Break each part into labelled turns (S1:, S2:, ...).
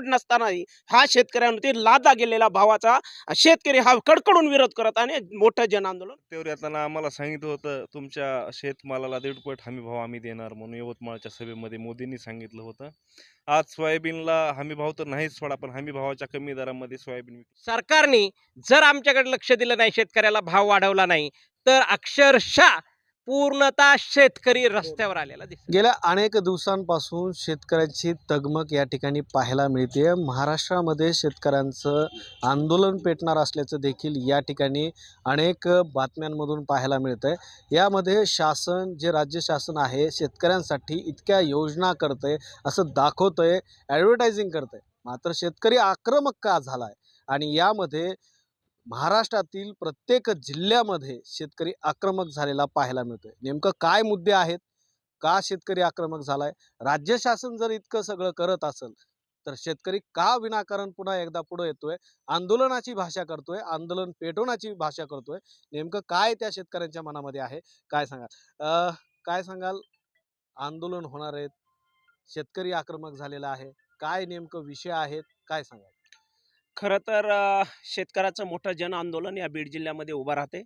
S1: परवड नसतानाही हा शेतकऱ्यांवरती लादा गेलेला भावाचा शेतकरी हा कडकडून विरोध करत आणि मोठं जन आंदोलन.
S2: तेव्हा येताना आम्हाला सांगितलं होतं तुमच्या शेतमालाला दीडपट हमी भाव आम्ही देणार म्हणून यवतमाळच्या सभेमध्ये मोदींनी सांगितलं होतं. आज सोयाबीनला हमी भाव तर नाहीच सोडा पण हमी भावाच्या कमी दरामध्ये सोयाबीन
S3: सरकारने जर आमच्याकडे लक्ष दिलं नाही शेतकऱ्याला भाव वाढवला नाही तर अक्षरशः पूर्णतः शेतकरी रस्त्यावर आलेला दिसतो
S4: गेल्या अनेक दिवसांपासून शेतकऱ्यांची तगमग या ठिकाणी पाहायला मिळते. महाराष्ट्रामध्ये शेतकऱ्यांचं आंदोलन पेटणार असल्याचं देखील या ठिकाणी अनेक बातम्यांमधून पाहायला मिळतं आहे यामध्ये शासन जे राज्य शासन आहे शेतकऱ्यांसाठी इतक्या योजना करतं आहे असं दाखवतं आहे ॲडव्हर्टायझिंग करतं आहे मात्र शेतकरी आक्रमक का झाला आहे आणि यामध्ये महाराष्ट्रातील प्रत्येक जिल्ह्यामध्ये शेतकरी आक्रमक झालेला पाहायला मिळतोय. नेमकं काय मुद्दे आहेत? का शेतकरी आक्रमक झालाय? राज्य शासन जर इतकं सगळं करत असेल तर शेतकरी का विनाकारण पुन्हा एकदा पुढे येतोय? आंदोलनाची भाषा करतोय आंदोलन पेटवण्याची भाषा करतोय. नेमकं काय त्या शेतकऱ्यांच्या मनामध्ये आहे? काय सांगाल? काय सांगाल? आंदोलन होणार आहेत. शेतकरी आक्रमक झालेला आहे. काय नेमकं विषय आहेत? काय सांगाल?
S1: खरं तर अ, शेतकऱ्याचं मोठं जन आंदोलन या बीड जिल्ह्यामध्ये उभं राहते.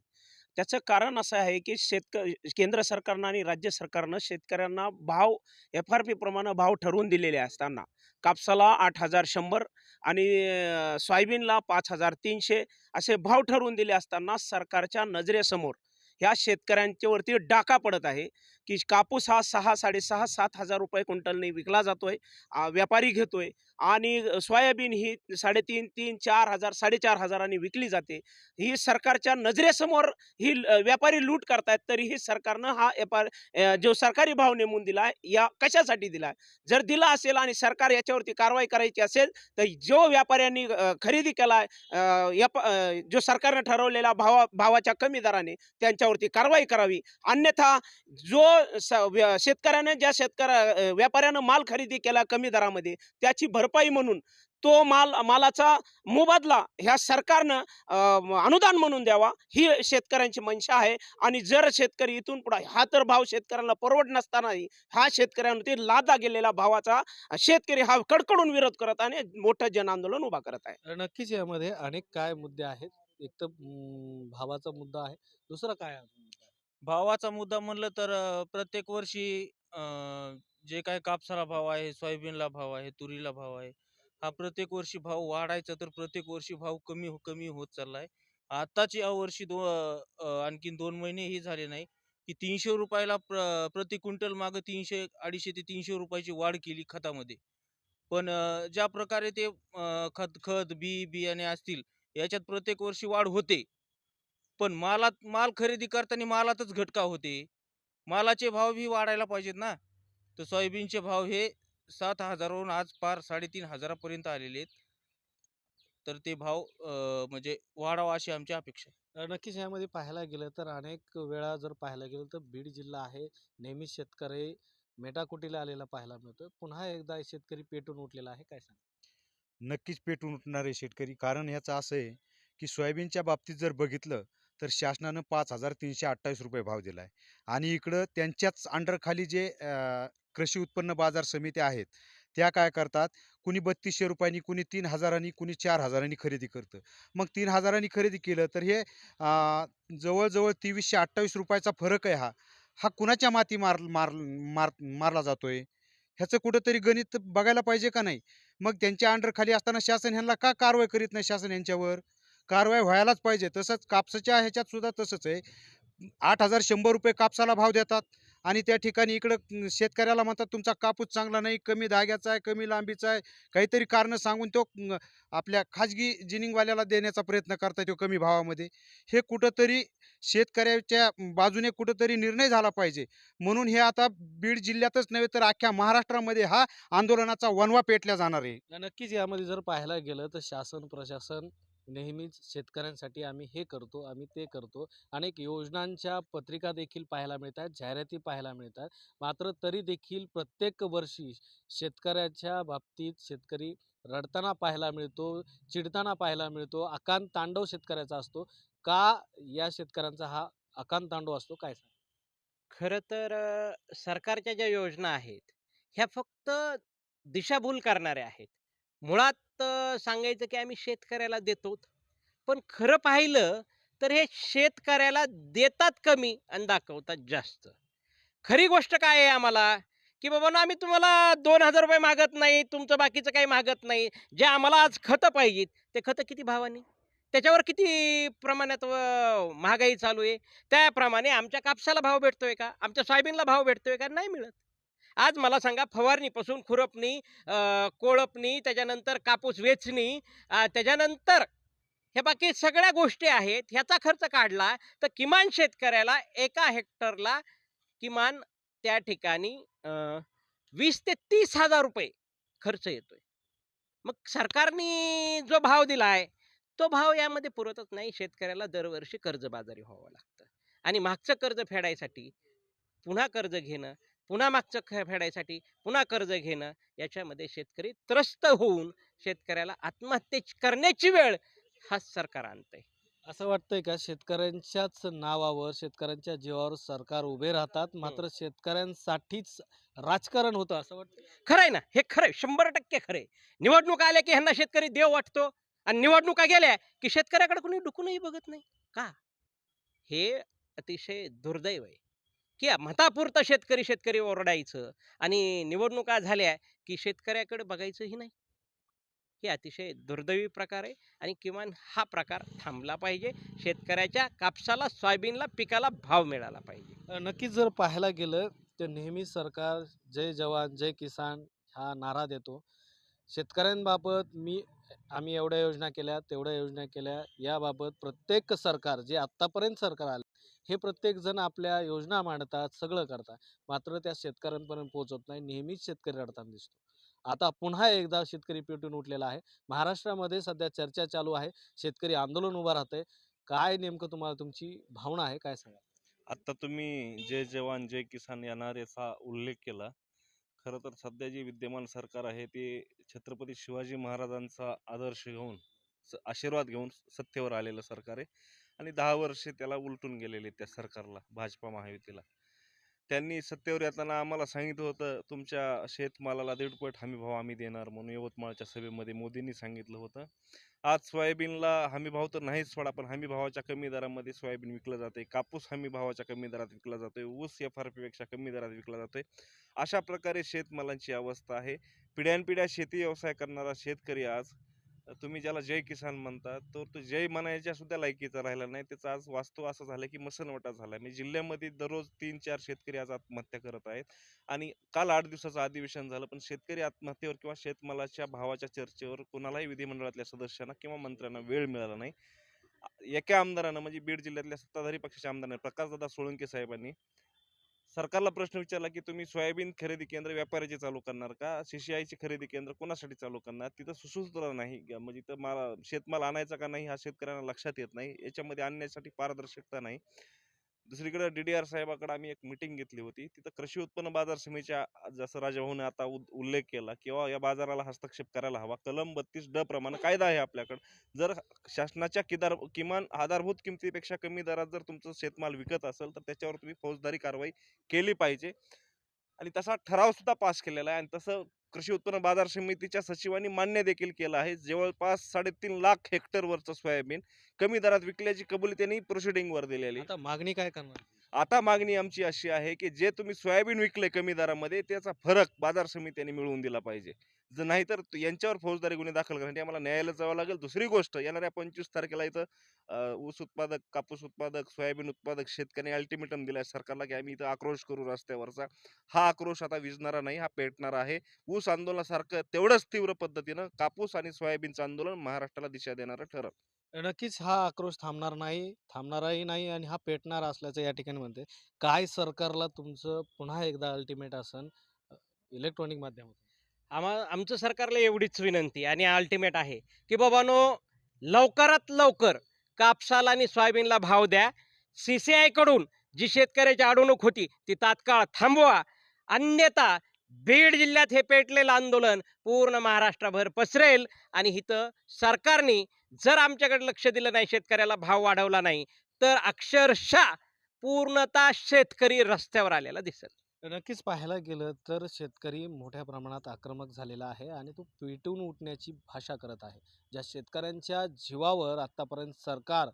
S1: त्याचं कारण असं आहे की शेतक केंद्र सरकारनं आणि राज्य सरकारनं शेतकऱ्यांना भाव एफ-आर-पीप्रमाणे भाव ठरवून दिलेले असताना कापसाला आठ हजार शंभर आणि अ, सोयाबीनला पाच हजार तीनशे असे भाव ठरवून दिले असताना सरकारच्या नजरेसमोर ह्या शेतकऱ्यांच्यावरती डाका पडत आहे. की कापूस हा सहा साडेसहा सात हजार रुपये क्विंटलने विकला जातोय आहे व्यापारी घेतोय आणि सोयाबीन ही साडेतीन तीन चार हजार साडेचार हजारांनी विकली जाते. ही सरकारच्या नजरेसमोर ही ल- व्यापारी लूट करतायत तरीही सरकारनं हा व्यापार जो सरकारी भाव नेमून दिला आहे या कशासाठी दिला आहे जर दिला असेल आणि सरकार याच्यावरती कारवाई करायची असेल तर जो व्यापाऱ्यांनी खरेदी केला आहे जो सरकारनं ठरवलेला भावा भावाच्या कमी दराने त्यांच्यावरती कारवाई करावी. अन्यथा जो शेतकऱ्याने ज्या शेतकऱ्या व्यापाऱ्यानं माल खरेदी केला कमी दरामध्ये त्याची भरपाई म्हणून तो माल मालाचा मोबदला ह्या सरकारनं अनुदान म्हणून द्यावा ही शेतकऱ्यांची मनशा आहे. आणि जर शेतकरी इथून पुढे हा तर भाव शेतकऱ्यांना परवड नसतानाही हा शेतकऱ्यांवरती लादा गेलेला भावाचा शेतकरी हा कडकडून विरोध करत आणि मोठं जन आंदोलन उभा करत आहे.
S4: नक्कीच यामध्ये अनेक काय मुद्दे आहेत. एक तर भावाचा मुद्दा आहे. दुसरा काय
S5: भावाचा मुद्दा म्हणलं तर प्रत्येक वर्षी जे काय कापसाला भाव आहे सोयाबीनला भाव आहे तुरीला भाव आहे हा प्रत्येक वर्षी भाव वाढायचा तर प्रत्येक वर्षी भाव कमी हो- कमी होत चाललाय. आताच या वर्षी दो आणखीन दोन महिनेही झाले नाही की तीनशे रुपयाला प्र प्रति क्विंटल मागं तीनशे अडीचशे ते तीनशे रुपयाची वाढ केली खतामध्ये. पण अ, ज्या प्रकारे ते अ, खत खत बी बियाणे असतील याच्यात प्रत्येक वर्षी वाढ होते. पण मालात माल खरेदी करताना मालातच घटका होते. मालाचे भाव बी वाढायला पाहिजेत ना. तर सोयाबीनचे भाव हे सात हजारावरून आज पार साडेतीन हजारापर्यंत आलेले आहेत. तर ते भाव अं, म्हणजे वाढावा अशी आमची अपेक्षा आहे.
S4: नक्कीच यामध्ये पाहायला गेलं तर अनेक वेळा जर पाहायला गेलं तर बीड जिल्हा आहे. नेहमीच शेतकरी मेटाकुटीला आलेला पाहायला मिळतो. पुन्हा एकदा शेतकरी पेटून उठलेला आहे. काय सांग
S6: नक्कीच पेटून उठणारे शेतकरी. कारण ह्याचं असं आहे की सोयाबीनच्या बाबतीत जर बघितलं तर शासनानं पाच हजार तीनशे अठ्ठावीस रुपये भाव दिला आहे आणि इकडं त्यांच्याच अंडरखाली जे कृषी उत्पन्न बाजार समित्या आहेत त्या काय करतात? कुणी बत्तीसशे रुपयांनी कुणी तीन हजारांनी कुणी चार हजारांनी खरेदी करतं. मग तीन हजारांनी खरेदी केलं तर हे जवळजवळ तेवीसशे अठ्ठावीस रुपयाचा फरक आहे हा. हा कुणाच्या माती मार मार मार मारला जातोय? ह्याचं कुठंतरी गणित बघायला पाहिजे का नाही? मग त्यांच्या अंडरखाली असताना शासन ह्यांना का कारवाई करीत नाही शासन यांच्यावर? कारवाई व्हायलाच पाहिजे. तसंच कापसाच्या ह्याच्यात सुद्धा तसंच आहे. आठ हजार शंभर रुपये कापसाला भाव देतात आणि त्या ठिकाणी इकडं शेतकऱ्याला म्हणतात तुमचा कापूस चांगला नाही कमी धाग्याचा आहे कमी लांबीचा आहे. काहीतरी कारणं सांगून तो आपल्या खाजगी जिनिंगवाल्याला देण्याचा प्रयत्न करतात तो कमी भावामध्ये. हे कुठंतरी शेतकऱ्याच्या बाजूने कुठंतरी निर्णय झाला पाहिजे. म्हणून हे आता बीड जिल्ह्यातच नव्हे तर अख्ख्या महाराष्ट्रामध्ये हा आंदोलनाचा वनवा पेटल्या जाणार आहे.
S4: नक्कीच यामध्ये जर पाहायला गेलं तर शासन प्रशासन नेहमीच शेतकऱ्यांसाठी आम्ही हे करतो आम्ही ते करतो. अनेक योजनांच्या पत्रिका देखील पाहायला मिळतात जाहिराती पाहायला मिळतात. मात्र तरी देखील प्रत्येक वर्षी शेतकऱ्याच्या बाबतीत शेतकरी रडताना पाहायला मिळतो चिडताना पाहायला मिळतो आकांत तांडव शेतकऱ्याचा असतो. का या शेतकऱ्यांचा हा आकांत तांडव असतो काय सांग
S3: खरं तर सरकारच्या ज्या योजना आहेत ह्या फक्त दिशाभूल करणाऱ्या आहेत. मुळात सांगायचं की आम्ही शेतकऱ्याला देतो पण खरं पाहिलं तर हे शेतकऱ्याला देतात कमी आणि दाखवतात जास्त. खरी गोष्ट काय आहे आम्हाला? की बाबा ना आम्ही तुम्हाला दोन हजार रुपये मागत नाही तुमचं बाकीचं काही मागत नाही. जे आम्हाला आज खतं पाहिजेत ते खतं किती भावाने? त्याच्यावर किती प्रमाणात महागाई चालू आहे? त्याप्रमाणे आमच्या कापसाला भाव भेटतोय का? आमच्या सोयाबीनला भाव भेटतोय का? नाही मिळत. आज मला सांगा फवारणीपासून खुरपणी कोळपणी त्याच्यानंतर कापूस वेचणी त्याच्यानंतर हे बाकी सगळ्या गोष्टी आहेत ह्याचा खर्च काढला तर किमान शेतकऱ्याला एका हेक्टरला किमान त्या ठिकाणी वीस ते तीस हजार रुपये खर्च येतोय. मग सरकारने जो भाव दिला आहे तो भाव यामध्ये पुरतच नाही. शेतकऱ्याला दरवर्षी कर्जबाजारी व्हावं लागतं. आणि मागचं कर्ज फेडायसाठी पुन्हा कर्ज घेणं पुन्हा मागचं ख- फेडायसाठी पुन्हा कर्ज घेणं याच्यामध्ये शेतकरी त्रस्त होऊन शेतकऱ्याला आत्महत्या करण्याची वेळ हा सरकार आणतंय.
S4: असं वाटतंय का? शेतकऱ्यांच्याच नावावर शेतकऱ्यांच्या जीवावर सरकार उभे राहतात मात्र शेतकऱ्यांसाठीच राजकारण होतं असं वाटतं
S3: खरंय ना हे खरंय शंभर टक्के खरंय. निवडणूक आल्या की ह्यांना शेतकरी देव वाटतो आणि निवडणुका गेल्या की शेतकऱ्याकडे कोणी डुकूनही बघत नाही. का? हे अतिशय दुर्दैव आहे. की मतापुरतं शेतकरी शेतकरी ओरडायचं आणि निवडणुका झाल्या की शेतकऱ्याकडे बघायचंही नाही. हे अतिशय दुर्दैवी प्रकार आहे आणि किमान हा प्रकार थांबला पाहिजे. शेतकऱ्याच्या कापसाला सोयाबीनला पिकाला भाव मिळाला पाहिजे.
S4: नक्कीच जर पाहायला गेलं तर नेहमी सरकार जय जवान जय किसान हा नारा देतो. शेतकऱ्यांबाबत मी आम्ही एवढ्या योजना केल्या तेवढ्या योजना केल्या. याबाबत प्रत्येक सरकार जे आत्तापर्यंत सरकार आले हे प्रत्येकजण आपल्या योजना मांडतात सगळं करतात. मात्र त्या शेतकऱ्यांपर्यंत पोहोचत नाही नेहमीच शेतकरी रडताना दिसतो. आता पुन्हा एकदा शेतकरी पेटून उठलेला आहे. महाराष्ट्रामध्ये सध्या चर्चा चालू आहे. शेतकरी आंदोलन उभं राहतंय. काय नेमकं तुम्हाला तुमची भावना आहे काय सांगा
S2: आत्ता तुम्ही जय जवान जय किसान येणार याचा उल्लेख केला. खरं तर सध्या जे विद्यमान सरकार आहे ते छत्रपती शिवाजी महाराजांचा आदर्श घेऊन स- आशीर्वाद घेऊन सत्तेवर आलेलं सरकार आहे. आणि दहा वर्षे त्याला उलटून गेलेले त्या सरकारला भाजपा महायुतीला. त्यांनी सत्तेवर येताना आम्हाला सांगितलं होतं तुमच्या शेतमालाला दीडपट हमीभाव हमी भाव आम्ही देणार म्हणून यवतमाळच्या सभेमध्ये मोदींनी सांगितलं होतं. आज सोयाबीनला हमी भाव तर नाहीच सोडा पण हमी भावाच्या कमी दरामध्ये सोयाबीन विकलं जाते कापूस हमी भावाच्या कमी दरात विकला जातोय. ऊस एफ आर पीपेक्षा कमी दरात विकला जातोय. अशा प्रकारे शेतमालांची अवस्था आहे. पिढ्यानपिढ्या शेती व्यवसाय करणारा शेतकरी आज तुम्ही ज्याला जय किसान म्हणता तर तो जय म्हणायच्या सुद्धा लायकीचा राहिला नाही. त्याचा आज वास्तव असं झालं की मसनवटा झाला. म्हणजे जिल्ह्यामध्ये दररोज तीन चार शेतकरी आज आत्महत्या करत आहेत. आणि काल आठ दिवसाचं अधिवेशन झालं पण शेतकरी आत्महत्येवर किंवा शेतमालाच्या भावाच्या चर्चेवर कोणालाही विधिमंडळातल्या सदस्यांना किंवा मंत्र्यांना वेळ मिळाला नाही. एका आमदारानं म्हणजे बीड जिल्ह्यातल्या सत्ताधारी पक्षाच्या आमदाराने प्रकाशदादा सोळंके साहेबांनी सरकारला प्रश्न विचारला की तुम्ही सोयाबीन खरेदी केंद्र व्यापाऱ्याचे चालू करणार का? सीसीआयचे खरेदी केंद्र कोणासाठी चालू करणार? तिथं सुसूत्र नाही. म्हणजे इथं मला शेतमाल आणायचा का नाही हा शेतकऱ्यांना लक्षात येत नाही. याच्यामध्ये आणण्यासाठी पारदर्शकता नाही. दुसरीकडे डी डी आर साहेबाकडे आम्ही एक मिटिंग घेतली होती. तिथं कृषी उत्पन्न बाजार समितीच्या जसं राजाभाऊने आता उद- उल्लेख केला किंवा या बाजाराला हस्तक्षेप करायला हवा. कलम बत्तीस ड प्रमाणे कायदा आहे आपल्याकडं. जर शासनाच्या किदार किमान आधारभूत किमतीपेक्षा कमी दरात जर तुमचं शेतमाल विकत असेल तर त्याच्यावर तुम्ही फौजदारी कारवाई केली पाहिजे. आणि तसा ठराव सुद्धा पास केलेला आहे. आणि तसं कृषी उत्पन्न बाजार समितीच्या सचिवांनी मान्य देखील केलं आहे. जवळपास साडेतीन लाख हेक्टरवरचं सोयाबीन कमी दरात विकल्याची कबुली त्यांनी प्रोसिडिंगवर दिलेली.
S4: आता मागणी काय करणार?
S2: आता मागणी आमची अशी आहे की जे तुम्ही सोयाबीन विकले कमी दरामध्ये त्याचा फरक बाजार समितीने मिळवून दिला पाहिजे. जर नाही तर यांच्यावर फौजदारी गुन्हे दाखल करण्यासाठी आम्हाला न्यायालयात जावं लागेल. दुसरी गोष्ट येणाऱ्या पंचवीस तारखेला इथं ऊस उत्पादक कापूस उत्पादक सोयाबीन उत्पादक शेतकऱ्यांनी अल्टिमेटम दिलाय सरकारला की आम्ही इथं आक्रोश करू रस्त्यावरचा. हा आक्रोश आता विजणारा नाही हा पेटणारा आहे. ऊस आंदोलनासारखं तेवढंच तीव्र पद्धतीनं कापूस आणि सोयाबीनचं आंदोलन महाराष्ट्राला दिशा देणारं ठरत
S4: नक्कीच हा आक्रोश थांबणार नाही थांबणाराही नाही आणि हा पेटणार असल्याचं या ठिकाणी म्हणते. काय सरकारला तुमचं पुन्हा एकदा अल्टिमेट असन इलेक्ट्रॉनिक माध्यमातून?
S3: आम्हा आमचं सरकारला एवढीच विनंती आणि अल्टिमेट आहे की बाबानो लवकरात लवकर कापसाला आणि सोयाबीनला भाव द्या. सी सी आयकडून जी शेतकऱ्याची अडवणूक होती ती तात्काळ थांबवा. अन्यथा बीड जिल्ह्यात हे पेटलेलं आंदोलन पूर्ण महाराष्ट्रभर पसरेल आणि इथं सरकारने जर आमच्याकडे लक्ष दिलं नाही शेतकऱ्याला भाव वाढवला नाही तर अक्षरशः पूर्णतः शेतकरी रस्त्यावर आलेला दिसेल.
S4: नक्कीच पाहायला गेलं तर शेतकरी मोठ्या प्रमाणात आक्रमक झालेला आहे आणि तो पेटून उठण्याची भाषा करत आहे. ज्या शेतकऱ्यांच्या जीवावर आत्तापर्यंत सरकार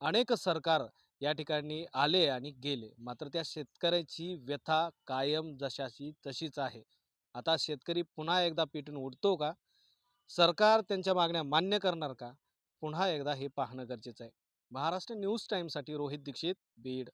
S4: अनेक सरकार या ठिकाणी आले आणि गेले. मात्र त्या शेतकऱ्याची व्यथा कायम जशाची तशीच आहे. आता शेतकरी पुन्हा एकदा पेटून उठतो का? सरकार त्यांच्या मागण्या मान्य करणार का? पुन्हा एकदा हे पाहणं गरजेचं आहे. महाराष्ट्र न्यूज टाईमसाठी रोहित दीक्षित बीड.